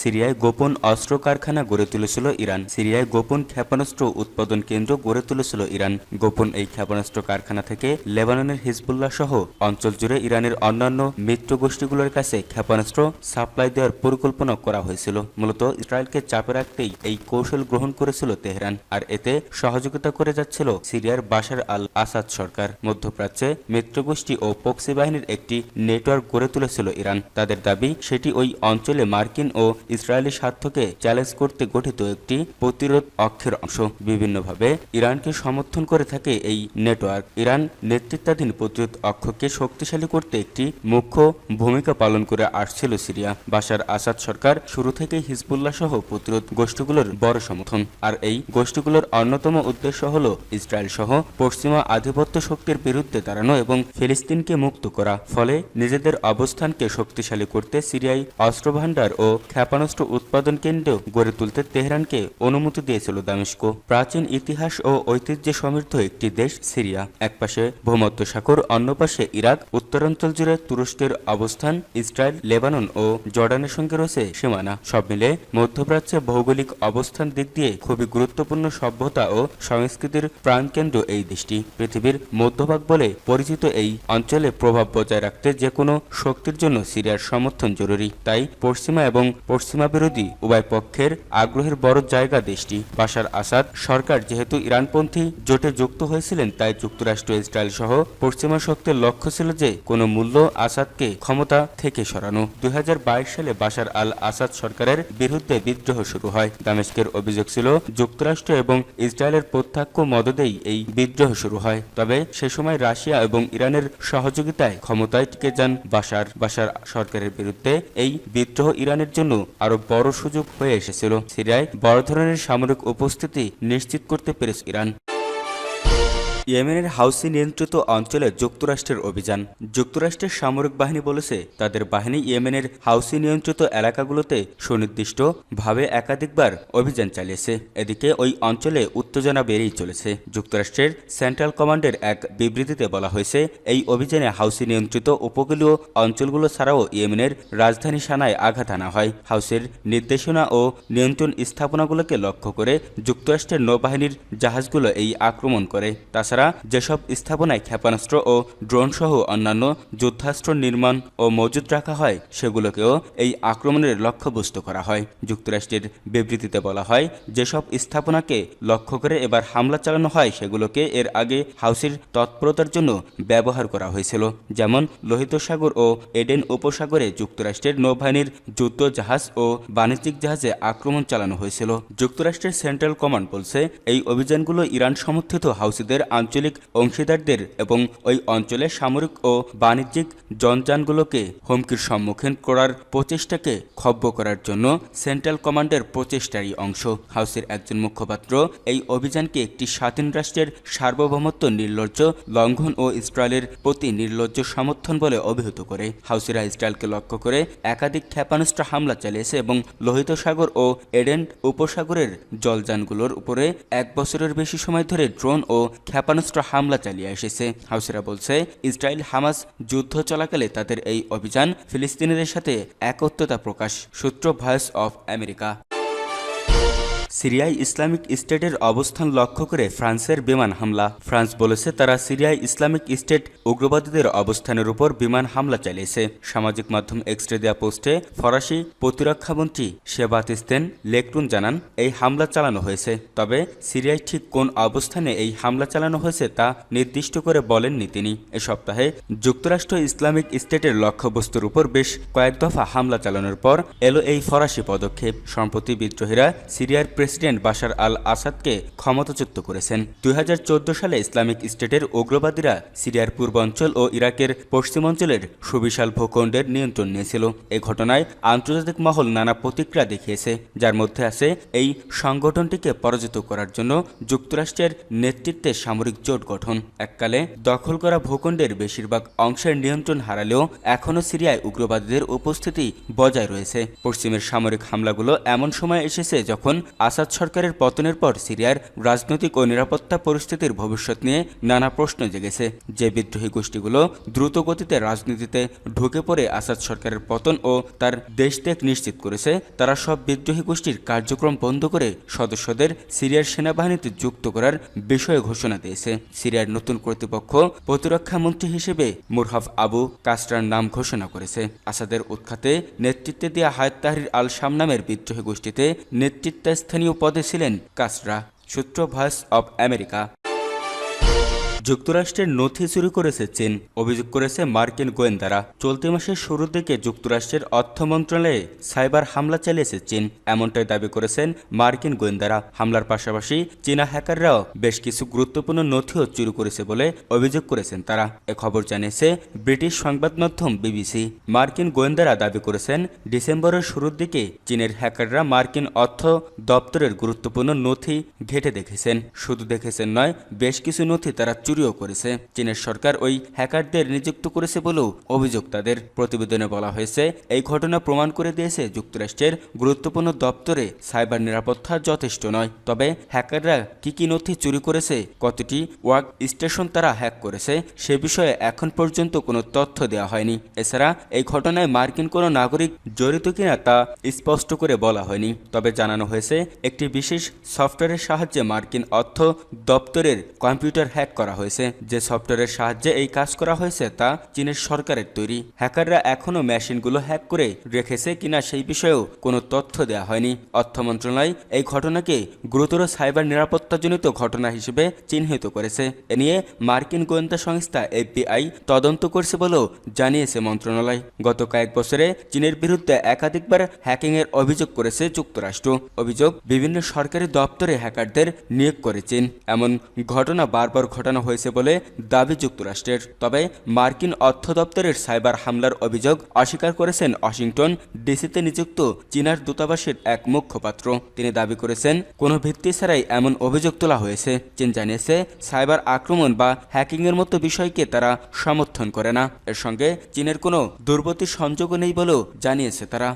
সিরিয়ায় গোপন অস্ত্র কারখানা গড়ে তুলেছিল ইরান। সিরিয়ায় গোপন ক্ষেপণাস্ত্র উৎপাদন কেন্দ্র গড়ে তুলেছিল ইরান। গোপন এই ক্ষেপণাস্ত্র কারখানা থেকে লেবাননের হিজবুল্লাহ সহ অঞ্চল জুড়ে ইরানের অন্যান্য মিত্র গোষ্ঠীগুলোর কাছে ক্ষেপণাস্ত্র সাপ্লাই দেওয়ার পরিকল্পনা করা হয়েছিল। মূলত ইসরায়েলকে চাপে রাখতেই এই কৌশল গ্রহণ করেছিল তেহরান। আর এতে সহযোগিতা করে যাচ্ছিল সিরিয়ার বাশার আল আসাদ সরকার। মধ্যপ্রাচ্যে মিত্রগোষ্ঠী ও পক্সি বাহিনীর একটি নেটওয়ার্ক গড়ে তুলেছিল ইরান। তাদের দাবি, সেটি ওই অঞ্চলে মার্কিন ও ইসরায়েলি স্বার্থকে চ্যালেঞ্জ করতে গঠিত একটি প্রতিরোধ অক্ষের অংশ। বিভিন্নভাবে ইরানকে সমর্থন করে থাকে এই নেটওয়ার্ক। ইরান নেতৃত্বাধীন প্রতিরোধ অক্ষকে শক্তিশালী করতে একটি মুখ্য ভূমিকা পালন করে আসছিল সিরিয়া। বাশার আসাদ সরকার শুরু থেকেই হিজবুল্লাহ সহ প্রতিরোধ গোষ্ঠীগুলোর বড় সমর্থন। আর এই গোষ্ঠীগুলোর অন্যতম উদ্দেশ্য হল ইসরায়েল সহ পশ্চিমা আধিপত্য শক্তির বিরুদ্ধে দাঁড়ানো এবং ফিলিস্তিনকে মুক্ত করা। ফলে নিজেদের অবস্থানকে শক্তিশালী করতে সিরিয়ায় অস্ত্রভাণ্ডার ও ক্ষেপণাস্ত্র উৎপাদন কেন্দ্র গড়ে তুলতে তেহরানকে অনুমতি দিয়েছিল দামেস্ক। প্রাচীন ইতিহাস ও ঐতিহ্যে সমৃদ্ধ একটি দেশ সিরিয়া। একপাশে ভূমধ্যসাগর অন্য পাশে ইরাক, উত্তরাঞ্চল জুড়ে তুরস্কের অবস্থান ইসরায়েল, লেবানন ও জর্ডানের সঙ্গে রয়েছে সীমানা। সব মিলে মধ্যপ্রাচ্যে ভৌগোলিক অবস্থান দিক দিয়ে খুবই গুরুত্বপূর্ণ সভ্যতা ও সংস্কৃতির প্রাণকেন্দ্র এই দেশটি। পৃথিবীর মধ্যভাগ বলে পরিচিত এই অঞ্চলে প্রভাব বজায় রাখতে যে কোনো শক্তির জন্য সিরিয়ার সমর্থন জরুরি। তাই পশ্চিমা এবং পশ্চিমা বিরোধী উভয় পক্ষের আগ্রহের বড় জায়গা দেশটি। বাশার আসাদ সরকার যেহেতু ইরানপন্থী, জোটে যুক্ত হয়েছিলেন, তাই যুক্তরাষ্ট্র ইসরায়েল সহ পশ্চিমা শক্তির লক্ষ্য ছিল যে কোনো মূল্য আসাদকে ক্ষমতা থেকে সরানো। দুই হাজার বাইশ সালে বাশার আল আসাদ সরকারের বিরুদ্ধে বিদ্রোহ শুরু হয়। দামেস্কের অভিযোগ ছিল, যুক্তরাষ্ট্র এবং ইসরায়েলের প্রত্যক্ষ মদদেই এই বিদ্রোহ শুরু হয়। তবে সে সময় রাশিয়া এবং ইরানের সহযোগিতায় ক্ষমতায় টিকে যান বাশার। বাশার সরকারের বিরুদ্ধে এই বিদ্রোহ ইরানের জন্য আরও বড় সুযোগ হয়ে এসেছিল। সিরিয়ায় বড় ধরনের সামরিক উপস্থিতি নিশ্চিত করতে পেরেছে ইরান। ইয়েমেনের হাউসি নিয়ন্ত্রিত অঞ্চলে যুক্তরাষ্ট্রের অভিযান। যুক্তরাষ্ট্রের সামরিক বাহিনী বলেছে, তাদের বাহিনী ইয়েমেনের হাউসি নিয়ন্ত্রিত এলাকাগুলোতে সুনির্দিষ্টভাবে একাধিকবার অভিযান চালিয়েছে। এদিকে ওই অঞ্চলে উত্তেজনা বেড়েই চলেছে। যুক্তরাষ্ট্রের সেন্ট্রাল কমান্ডের এক বিবৃতিতে বলা হয়েছে, এই অভিযানে হাউসি নিয়ন্ত্রিত উপকূলীয় অঞ্চলগুলো ছাড়াও ইয়েমেনের রাজধানী সানায় আঘাত আনা হয়। হাউসের নির্দেশনা ও নিয়ন্ত্রণ স্থাপনাগুলোকে লক্ষ্য করে যুক্তরাষ্ট্রের নৌবাহিনীর জাহাজগুলো এই আক্রমণ করে। তাছাড়া যেসব স্থাপনায় ক্ষেপণাস্ত্র ও ড্রোন সহ অন্যান্য যুদ্ধাস্ত্র নির্মাণ ও মজুদ রাখা হয়, সেগুলোকেও এই আক্রমণের লক্ষ্যবস্তু করা হয়। যুক্তরাষ্ট্রের বিবৃতিতে বলা হয়, যেসব স্থাপনাকে লক্ষ্য করে এবার হামলা চালানো হয়, সেগুলোকে এর আগে হাউসের তৎপরতার জন্য ব্যবহার করা হয়েছিল। যেমন, লোহিত সাগর ও এডেন উপসাগরে যুক্তরাষ্ট্রের নৌবাহিনীর যুদ্ধ জাহাজ ও বাণিজ্যিক জাহাজে আক্রমণ চালানো হয়েছিল। যুক্তরাষ্ট্রের সেন্ট্রাল কমান্ড বলছে, এই অভিযানগুলো ইরান সমর্থিত হাউসিদের আঞ্চলিক অংশীদারদের এবং ওই অঞ্চলের সামরিক ও বাণিজ্যিক জনযানগুলোকে হুমকির সম্মুখীন করার প্রচেষ্টাকে খব্য করার জন্য সেন্ট্রাল কমান্ডের প্রচেষ্টারই অংশ। হাউসের একজন মুখপাত্র এই অভিযানকে একটি স্বাধীন রাষ্ট্রের সার্বভৌমত্ব নির্লজ্জ, লঙ্ঘন ও ইসরায়েলের প্রতি নির্লজ্জ সমর্থন বলে অভিহিত করে। হাউসিরা ইসরায়েলকে লক্ষ্য করে একাধিক ক্ষেপণাস্ত্র হামলা চালিয়েছে এবং লোহিত সাগর ও এডেন উপসাগরের জলযানগুলোর উপরে এক বছরের বেশি সময় ধরে ড্রোন ও ক্ষেপণাস্ত্র হামলা চালিয়ে এসেছে। হাউসিরা বলছে, ইসরায়েল হামাস যুদ্ধ চলাকালে তাদের এই অভিযান ফিলিস্তিনিদের সাথে একত্রতা প্রকাশ, সূত্র ভয়েস অফ আমেরিকা সিরিয়ায় ইসলামিক স্টেটের অবস্থান লক্ষ্য করে ফ্রান্সের বিমান হামলা। ফ্রান্স বলেছে তারা সিরিয়ায় ইসলামিক স্টেট উগ্রবাদীদের অবস্থানের উপর বিমান হামলা চালিয়েছে। সামাজিক মাধ্যম এক্সট্রে দেয়া পোস্টে ফরাসি প্রতিরক্ষামন্ত্রী শেবাতিস্তেন লেকটুন জানান, এই হামলা চালানো হয়েছে। তবে সিরিয়ায় ঠিক কোন অবস্থানে এই হামলা চালানো হয়েছে তা নির্দিষ্ট করে বলেননি তিনি। এ সপ্তাহে যুক্তরাষ্ট্র ইসলামিক স্টেটের লক্ষ্যবস্তুর উপর বেশ কয়েক দফা হামলা চালানোর পর এলো এই ফরাসি পদক্ষেপ। সম্প্রতি বিদ্রোহীরা সিরিয়ার প্রেসিডেন্ট বাশার আল আসাদকে ক্ষমতাচ্যুত করেছেন। দুই সালে ইসলামিক স্টেটের উগ্রবাদীরা সিরিয়ার পূর্বাঞ্চল ও ইরাকের পশ্চিমাঞ্চলের সুবিশাল ভূখণ্ডের নিয়ন্ত্রণ নিয়েছিল। এ ঘটনায় আন্তর্জাতিক মহল নানা প্রতিক্রিয়া দেখিয়েছে, যার মধ্যে আছে এই সংগঠনটিকে পরাজিত করার জন্য যুক্তরাষ্ট্রের নেতৃত্বে সামরিক জোট গঠন। এককালে দখল করা ভূখণ্ডের বেশিরভাগ অংশের নিয়ন্ত্রণ হারালেও এখনও সিরিয়ায় উগ্রবাদীদের উপস্থিতি বজায় রয়েছে। পশ্চিমের সামরিক হামলাগুলো এমন সময় এসেছে যখন আসাদ সরকারের পতনের পর সিরিয়ার রাজনৈতিক ও নিরাপত্তা পরিস্থিতির ভবিষ্যৎ নিয়ে নানা প্রশ্ন জেগেছে। যে বিদ্রোহী গোষ্ঠীগুলো দ্রুত গতিতে রাজনীতিতে ঢুকে পড়ে আসাদ সরকারের পতন ও তার দেশত্যাগ নিশ্চিত করেছে, তারা সব বিদ্রোহী গোষ্ঠীর কার্যক্রম বন্ধ করে সদস্যদের সিরিয়ার সেনাবাহিনীতে যুক্ত করার বিষয়ে ঘোষণা দিয়েছে। সিরিয়ার নতুন কর্তৃপক্ষ প্রতিরক্ষা মন্ত্রী হিসেবে মুরহাফ আবু কাস্টার নাম ঘোষণা করেছে। আসাদের উৎখাতে নেতৃত্বে দেওয়া হায়াত তাহরির আল শাম নামের বিদ্রোহী গোষ্ঠীতে নেতৃত্বস্থানীয় পদে ছিলেন কাসরা সূত্র ভয়েস অব আমেরিকা। যুক্তরাষ্ট্রের নথি চুরি করেছে চীন। অভিযোগ করেছে মার্কিন গোয়েন্দারা। চলতি মাসের শুরুর দিকে যুক্তরাষ্ট্রের অর্থ মন্ত্রণালয়ে সাইবার হামলা চালিয়েছে চীন, এমনটাই দাবি করেছেন মার্কিন গোয়েন্দারা। হামলার পাশাপাশি চীনা হ্যাকাররাও বেশ কিছু গুরুত্বপূর্ণ নথিও চুরি করেছে বলে অভিযোগ করেছেন তারা। এ খবর জানিয়েছে ব্রিটিশ সংবাদ মাধ্যম বিবিসি। মার্কিন গোয়েন্দারা দাবি করেছেন, ডিসেম্বরের শুরুর দিকে চীনের হ্যাকাররা মার্কিন অর্থ দপ্তরের গুরুত্বপূর্ণ নথি ঘেটে দেখেছেন। শুধু দেখেছেন নয়, বেশ কিছু নথি তারা চুরিও করেছে। চীনের সরকার ওই হ্যাকারদের নিযুক্ত করেছে বলেও অভিযোগ তাদের। প্রতিবেদনে বলা হয়েছে, এই ঘটনা প্রমাণ করে দিয়েছে যুক্তরাষ্ট্রের গুরুত্বপূর্ণ দপ্তরে সাইবার নিরাপত্তা যথেষ্ট নয়। তবে হ্যাকাররা কি কি নথি চুরি করেছে, কতটি ওয়ার্ক স্টেশন তারা হ্যাক করেছে, সে বিষয়ে এখন পর্যন্ত কোনো তথ্য দেওয়া হয়নি। এছাড়া এই ঘটনায় মার্কিন কোনো নাগরিক জড়িত কিনা তা স্পষ্ট করে বলা হয়নি। তবে জানানো হয়েছে, একটি বিশেষ সফটওয়্যারের সাহায্যে মার্কিন অর্থ দপ্তরের কম্পিউটার হ্যাক করা হয়েছে। যে সফটওয়্যারের সাহায্যে এই কাজ করা হয়েছে তা চীনের সরকারের তৈরি। হ্যাকাররা এখনও মেশিনগুলো হ্যাক করে রেখেছে কিনা সেই বিষয়েও কোনো তথ্য দেওয়া হয়নি। অর্থ মন্ত্রণালয় এই ঘটনাকে গুরুতর সাইবার নিরাপত্তাজনিত ঘটনা হিসেবে চিহ্নিত করেছে। এ নিয়ে মার্কিন গোয়েন্দা সংস্থা এফবিআই তদন্ত করছে বলেও জানিয়েছে মন্ত্রণালয়। গত কয়েক বছরে চীনের বিরুদ্ধে একাধিকবার হ্যাকিংয়ের অভিযোগ করেছে যুক্তরাষ্ট্র। অভিযোগ বিভিন্ন সরকারি দপ্তরে হ্যাকারদের নিয়োগ করে চীন। এমন ঘটনা বারবার ঘটানো হয়েছে বলে দাবি যুক্তরাষ্ট্রের। তবে মার্কিন অর্থ দপ্তরের সাইবার হামলার অভিযোগ অস্বীকার করেছেন ওয়াশিংটন, ডিসিতে নিযুক্ত চীনার দূতাবাসের এক মুখপাত্র। তিনি দাবি করেছেন, কোনো ভিত্তি ছাড়াই এমন অভিযোগ তোলা হয়েছে। চীন জানিয়েছে, সাইবার আক্রমণ বা হ্যাকিংয়ের মতো বিষয়কে তারা সমর্থন করে না। এর সঙ্গে চীনের কোনো দুর্বতী সংযোগও নেই বলেও জানিয়েছে তারা।